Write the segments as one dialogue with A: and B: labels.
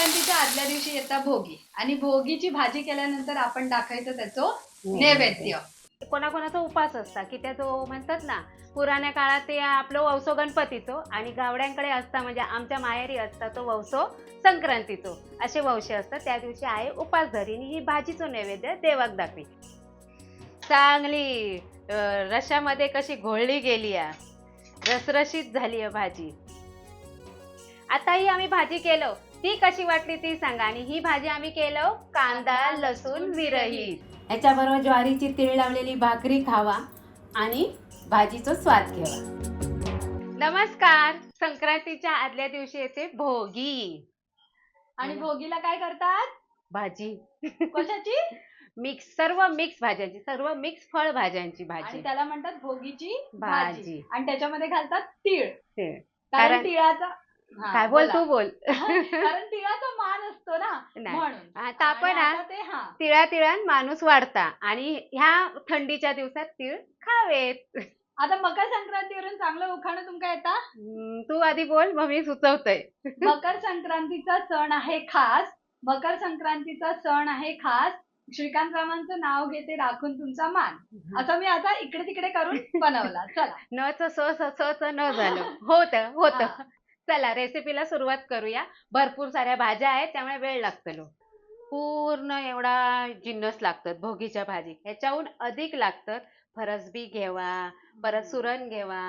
A: संक्रांतीच्या आदल्या दिवशी येतात भोगी. आणि भोगीची भाजी केल्यानंतर आपण दाखवायचं त्याचं नैवेद्य.
B: कोणाकोणाचा उपास असता की त्या तो म्हणतात ना पुराण्या काळात ते आपलं वंसो गणपतीचो आणि गावड्यांकडे असता म्हणजे आमच्या माहेरी असता तो वंसो संक्रांतीचो. असे वंशे असतात. त्या दिवशी आहे उपास धरीन ही भाजीचो नैवेद्य देवाक दाखवी. चांगली रशामध्ये कशी घोळली गेली आहे रसरशीत झाली आहे भाजी. आता ही आम्ही भाजी केलो. ती कशी वाटली ती सांगा. आणि ही भाजी आम्ही केलो कांदा लसूण विरहित याच्याबरोबर ज्वारीची तीळ लावलेली भाकरी खावा आणि भाजीचा स्वाद घ्यावा नमस्कार. संक्रांतीच्या आदल्या दिवशी येते भोगी.
A: आणि भोगीला काय करतात?
B: भाजी.
A: कशाची?
B: मिक्स सर्व मिक्स भाज्यांची सर्व मिक्स फळ भाज्यांची भाजी.
A: त्याला म्हणतात भोगीची
B: भाजी.
A: आणि त्याच्यामध्ये घालतात तीळ.
B: तीळ.
A: कारण तिळाचा
B: काय बोल. तू बोल.
A: कारण तिळाचा मान असतो ना. म्हणून.
B: आता आपण तिळा तिळान माणूस वाढता आणि ह्या थंडीच्या दिवसात तीळ खावेत.
A: आता मकर संक्रांतीवरून चांगलं उखाणं तुमका येता?
B: तू आधी बोल मग मी सुचवतोय
A: मकर संक्रांतीचा सण आहे खास. मकर संक्रांतीचा सण आहे खास. श्रीकांत रामांचं नाव घेते राखून तुमचा मान. असं मी आता इकडे तिकडे करून बनवला. चला.
B: न च स स न झालं. होत होत. चला रेसिपीला सुरुवात करूया. भरपूर साऱ्या भाज्या आहेत त्यामुळे वेळ लागतलो पूर्ण एवढा जिन्नस लागतात भोगीच्या भाजी. ह्याच्याहून अधिक लागतात. फरसबी घेवा परत सुरण घेवा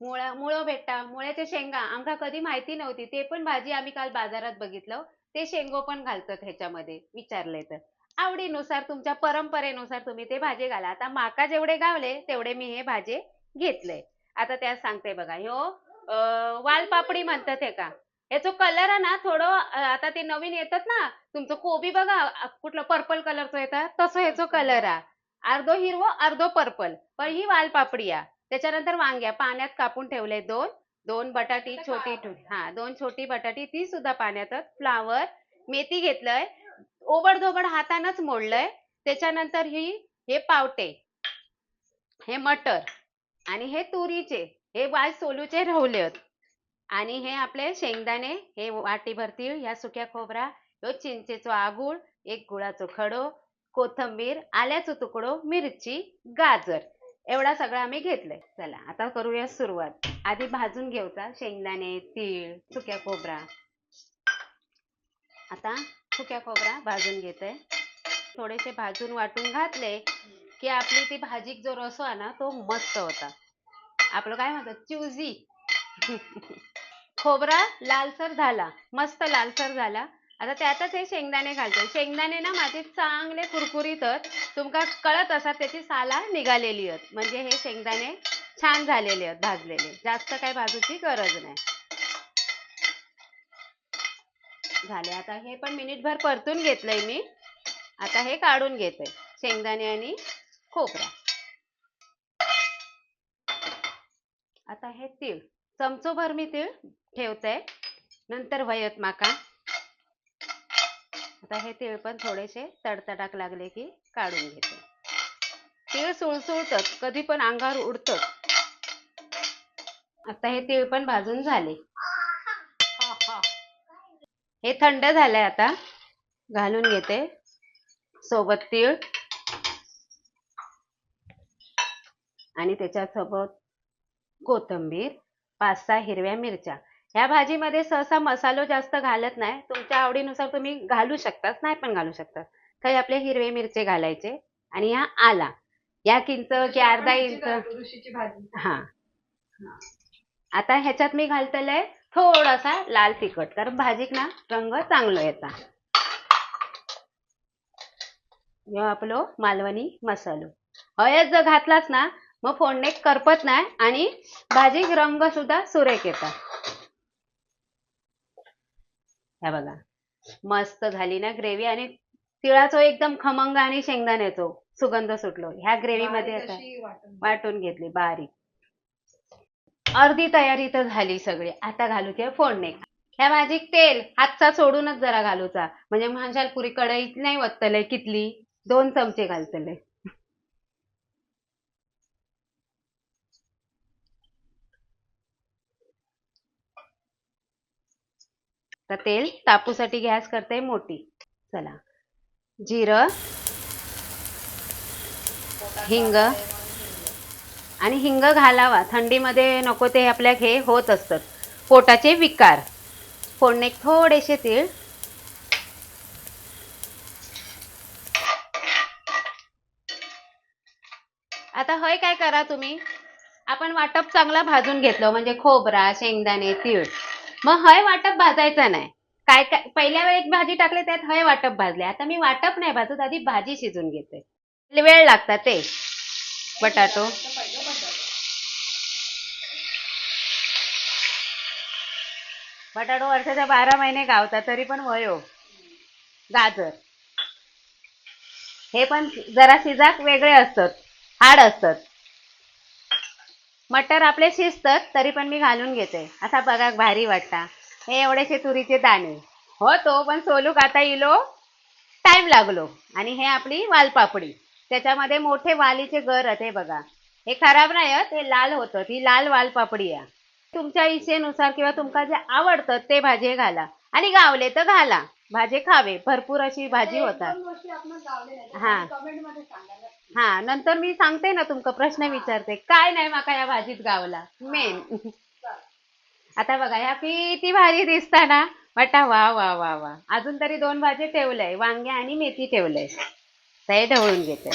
B: मुळा मुळं भेटता मुळ्याच्या शेंगा. आमका कधी माहिती नव्हती ते पण भाजी आम्ही काल बाजारात बघितलं ते शेंगो पण घालतात ह्याच्यामध्ये विचारले तर. आवडीनुसार तुमच्या परंपरेनुसार तुम्ही ते भाजी घाला. आता माका जेवढे गावले तेवढे मी हे भाजी घेतले. आता त्यात सांगते बघा. ह्यो वालपापडी म्हणतात हे का? याचा कलर आहे ना थोडं आता ते नवीन येतात ना तुमचं कोबी बघा कुठलं पर्पल कलरचं येतात तसं ह्याचं कलर आहे. अर्धो हिरवो अर्धो पर्पल पण ही वालपापडी आहे. त्याच्यानंतर वांग्या पाण्यात कापून ठेवले दोन. दोन बटाटी छोटी हा दोन छोटी बटाटी ती सुद्धा पाण्यातच फ्लावर मेथी घेतलंय. ओबडधोबड हातानच मोडलंय. त्याच्यानंतर ही हे पावटे. हे मटर. आणि हे तुरीचे. हे वाय सोलूचे रवले आणि हे आपले शेंगदाणे हे वाटी भरतील ह्या सुक्या खोबरा ह्यो चिंचेचो आगूळ एक गुळाचो खडो कोथंबीर आल्याचो तुकडो मिरची गाजर एवढा सगळं आम्ही घेतलंय. चला आता करूया सुरुवात. आधी भाजून घेऊचा शेंगदाणे तीळ सुक्या खोबरा. आता सुक्या खोबरा भाजून घेते थोडेसे भाजून वाटून घातले की आपली ती भाजीक जो रसो आहे ना तो मस्त होता. आपलं काय म्हणतात? चुजी. खोबरा लालसर झाला. मस्त लालसर झाला. आता त्यातच हे शेंगदाणे घालते शेंगदाणे ना माझे चांगले कुरकुरीत तुमका कळत असा त्याची साला निघालेली आहेत. म्हणजे हे शेंगदाणे छान झालेले आहेत भाजलेले. जास्त काय भाजूची गरज नाही. झाले. आता हे पण मिनिटभर परतून घेतलंय मी. आता हे काढून घेते. शेंगदाणे आणि खोबरा. आता हे तीळ. चमचोभर मी तीळ ठेवते. नंतर वयत माका. आता हे तीळ पण थोडेसे तडतडाक लागले की काढून घेते. तीळ सुळसुळतच कधी पण अंगावर उडतात. आता हे तीळ पण भाजून झाले. हे थंड झालंय आता. घालून घेते. सोबत तीळ. आणि त्याच्यासोबत कोथिंबीर पाच सहा हिरव्या मिरच्या. ह्या भाजीमध्ये सहसा मसालो जास्त घालत नाही. तुमच्या आवडीनुसार तुम्ही घालू शकता नाही पण घालू शकता काही आपले हिरवे मिरचे घालायचे आणि हा आला. या किंच की अर्धा इंच हा. आता ह्याच्यात मी घालतलंय थोडासा लाल तिखट. कारण भाजीक ना रंग चांगलं येता. ह्यो आपलो मालवणी मसालो. हळद जर घातलास ना मग फोडणीत करपत नाही आणि भाजीक रंग सुद्धा सुरेख येतात. ह्या बघा. मस्त झाली ना ग्रेव्ही आणि तिळाचो एकदम खमंग आणि शेंगदाण्याचो सुगंध सुटलो. ह्या ग्रेव्ही मध्ये
A: बारीक
B: आता
A: अशी वाटून.
B: घेतली बारीक. अर्धी तयारी तर झाली सगळी. आता घालू ते फोडणे. ह्या भाजीक तेल हातचा सोडूनच जरा घालूचा म्हणजे म्हणशाल पुरी कढईत नाही वतलय कितली? दोन चमचे घालतले तर तेल तापूसाठी गॅस करते मोठी. चला. जिरं. हिंग. आणि हिंग घालावा. थंडीमध्ये नको ते आपल्या हे होत असतात. पोटाचे विकार. फोडणे थोडेसे तीळ. आता हय काय करा तुम्ही? आपण वाटप चांगला भाजून घेतलं म्हणजे खोबरा शेंगदाणे तीळ. मग हय वाटप भाजायचं नाही. काय काय पहिल्या वेळेत भाजी टाकली त्यात हय वाटप भाजले. आता मी वाटप नाही भाजत आधी भाजी शिजून घेते. वेळ लागतात ते. बटाटो. बटाटो वर्षाच्या बारा महिने गावतात तरी पण वयो हो. गाजर. हे पण जरा शिजाक वेगळे असतात. हाड असतात. मटर आपले शिजतात तरी पण मी घालून घेते. असा बघा भारी वाटता. हे एवढेसे तुरीचे दाणे. हो तो पण सोलूक आता इलो? टाइम लागलो. आणि हे आपली वालपापडी. त्याच्यामध्ये मोठे वालीचे गर हे बघा. हे खराब नाही हं, ते लाल होतं. ती लाल वालपापडी आहे. तुमच्या इच्छेनुसार किंवा तुमका जे आवडतं ते भाजी घाला. आणि गावले तर घाला. भाजी खावे. भरपूर अशी भाजी होतात. हा. हा नंतर मी सांगते ना तुमका प्रश्न विचारते. काय नाही माका या भाजीत गावला. मेन. आता बघा ह्या किती भारी दिसता ना. वाटा वा वा वा वा. अजून तरी दोन भाजी ठेवलंय. वांगे आणि मेथी ठेवलंय. ते हे ढवळून घेते.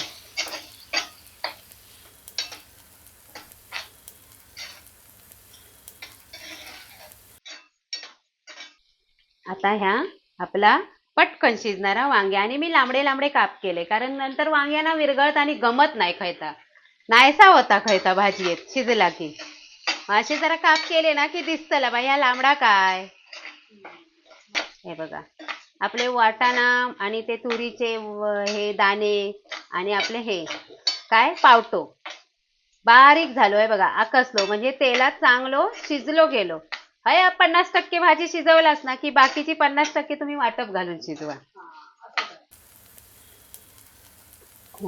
B: आता ह्या आपला पटकन शिजणारा वांगे. आणि मी लांबडे लांबडे काप केले कारण नंतर वांग्यांना विरगळत आणि गमत नाही खायता. नाहीसा होता खायता भाजीत शिजला की. असे जरा काप केले ना की दिसतला बाई हा लांबडा काय? हे बघा. आपले वाटाणा आणि ते तुरीचे हे दाणे आणि आपले हे काय? पावटो. बारीक झालो आहे बघा. आकसलो म्हणजे तेलात चांगलो शिजलो गेलो. हय पन्नास टक्के भाजी शिजवलास ना की बाकीची पन्नास टक्के तुम्ही वाटप घालून शिजवा.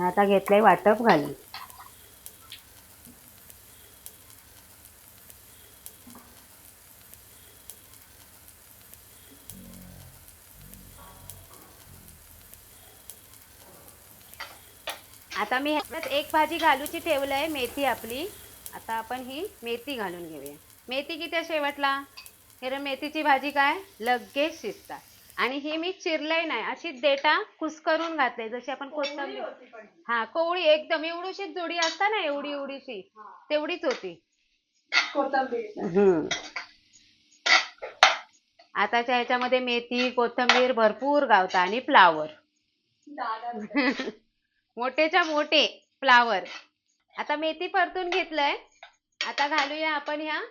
B: आता घेतलंय वाटप घालून. आता मी ह्याच्यात एक भाजी घालूची ठेवलंय मेथी आपली. आता आपण ही मेथी घालून घेऊया. मेथी किती शेवटला? हे रे मेथीची भाजी काय? लगेच शिजतात. आणि ही मी चिरलंय नाही अशी देटा कुस्करून घातले जशी आपण कोथिंबीर
A: ही.
B: कोवळी एकदम एवढीशी जोडी असता ना एवढी एवढीशी. तेवढीच होती.
A: कोथिंबीर.
B: आताच्या ह्याच्यामध्ये मेथी कोथिंबीर भरपूर गावता आणि फ्लावर. मोठेच्या मोठे फ्लावर. आता मेथी परतून घेतलंय. आता घालूया आपण ह्या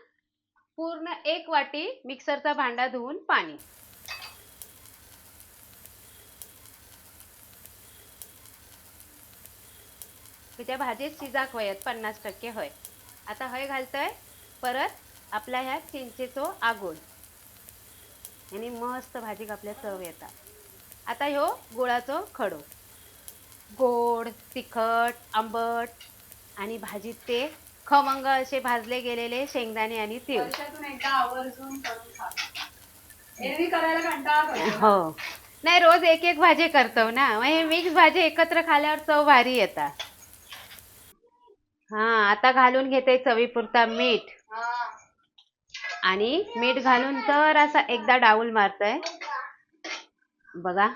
B: पूर्ण एक वाटी मिक्सरचा भांडा धुवून पाणी. त्या भाजीत शिजाक वयत पन्नास टक्के हय. आता हय घालतोय परत आपल्या ह्या चिंचेचो आगोल. आणि मस्त भाजीक आपल्या चव येतात. आता ह्यो गुळाचो खडो. गोड तिखट आंबट आणि भाजीत ते खमंग असे भाजले गेलेले शेंगदाणे आणि तीळ.
A: वर्षातून एकदा आवर्जून करून खा. एरवी करायला कंटाळा करतो ना.
B: हो. नाही रोज एक एक भाजी करतो ना. मग हे मिक्स भाजी एकत्र खाल्यावर चव भारी येतात हा आता घालून घेते चवीपुरता मीठ.
A: हा.
B: आणि मीठ घालून तर असा एकदा डाऊल मारतोय. बघा.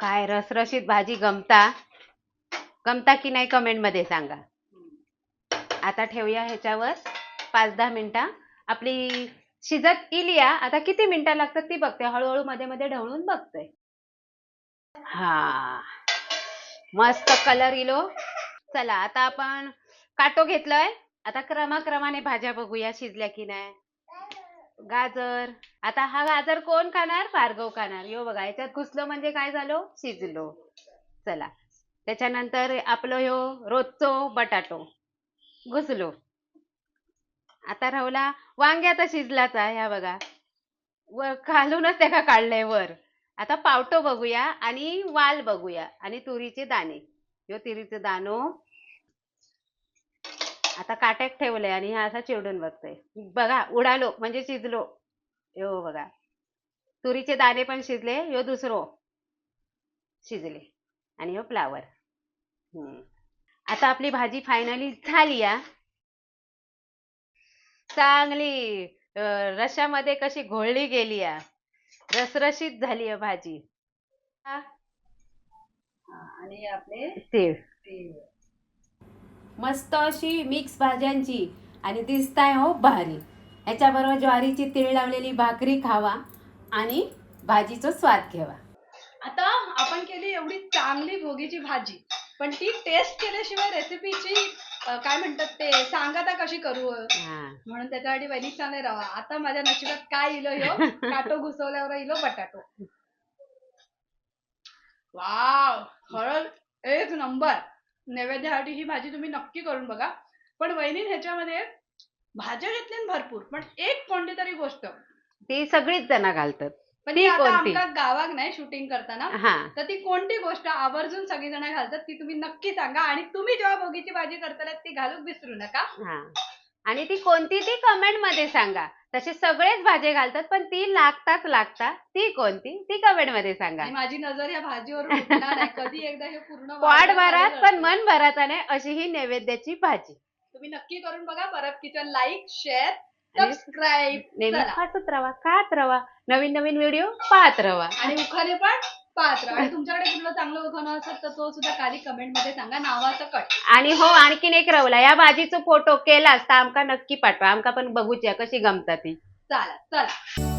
B: काय रसरशीत भाजी गमता. गमता की नाही कमेंटमध्ये सांगा. आता ठेवूया ह्याच्यावर. पाच दहा मिनिटं. आपली शिजत इलिया आता किती मिनिटं लागतात ती बघते? हळूहळू मध्ये मध्ये ढवळून बघते. हा. मस्त कलर इलो. चला आता आपण काटो घेतलंय. आता क्रमाक्रमाने भाज्या बघूया शिजल्या की नाही. गाजर. आता हा गाजर कोण खाणार? भार्गव खाणार. यो बघा याच्यात घुसलो म्हणजे काय झालो? शिजलो. चला. त्याच्यानंतर आपलं ह्यो रोजचो बटाटो. घुसलो. आता राहुला वांगे आता शिजलाच आहे ह्या बघा. व खालूनच त्याका काढलंय वर. आता पावटो बघूया आणि वाल बघूया आणि तुरीचे दाणे. ह्यो तुरीचे दाणो. आता काट्यात ठेवलंय आणि हा असा चिवडून बघतोय. बघा उडालो म्हणजे शिजलो. यो बघा. तुरीचे दाणे पण शिजले यो दुसरो. शिजले. आणि हो फ्लावर. आता आपली भाजी फायनली झाली या चांगली अं, रश्यामध्ये कशी घोळली गेली या रसरशीत झाली आहे भाजी.
A: हा, आणि आपले
B: तीळ. मस्त अशी मिक्स भाज्यांची आणि दिसताय हो भारी. ह्याच्याबरोबर ज्वारीची तीळ लावलेली भाकरी खावा आणि भाजीचा स्वाद घ्यावा
A: आता आपण केली एवढी चांगली भोगीची भाजी. पण ती टेस्ट केल्याशिवाय रेसिपीची काय म्हणतात ते सांगा कशी करू? म्हणून त्याच्यासाठी वैदिक सांगले रवा. आता माझ्या नशिबात काय इलो ह्यो? काटो घुसवल्यावर इलो बटाटो. वाव! खरंच एक नंबर. नैवेद्यासाठी ही भाजी तुम्ही नक्की करून बघा. पण वहिनी ह्याच्यामध्ये भाज्या घेतल्या भरपूर पण एक कोणती तरी गोष्ट.
B: ती सगळीच जण घालतात.
A: पण
B: ती
A: आता
B: कोणती?
A: आमका गावाक नाही शूटिंग करताना.
B: हा.
A: तर ती कोणती गोष्ट? आवर्जून सगळीजण घालतात ती तुम्ही नक्की सांगा. आणि तुम्ही जेव्हा भोगीची भाजी करताना ती घालूक विसरू नका.
B: हा. आणि ती कोणती ती कमेंटमध्ये सांगा. तसे सगळेच भाज्या घालतात पण ती लागताच लागतात. ती कोणती? ती कमेंटमध्ये सांगा.
A: आणि माझी नजर या भाजीवर उठणार नाही. कधी एकदा हे पूर्ण
B: पोट
A: वाढलं
B: भरात पण. मन भराचा नाही अशी ही नैवेद्याची भाजी.
A: तुम्ही नक्की करून बघा. परत किचन लाईक शेअर सबस्क्राईब
B: नेहमी
A: चला.
B: खातच राहा खात राहा. नवीन नवीन व्हिडिओ पाहत राहा.
A: आणि उखाणे पण पाहत राहा. आणि तुमच्याकडे कुठलं चांगलं उखाणं असेल तर तो सुद्धा खाली कमेंटमध्ये सांगा नावाचं कट
B: आणि हो आणखीन एक रवला या भाजीचा फोटो केलास तर आमका नक्की पाठवा. आमका पण बघूच्या कशी गमता ती.
A: चला चला.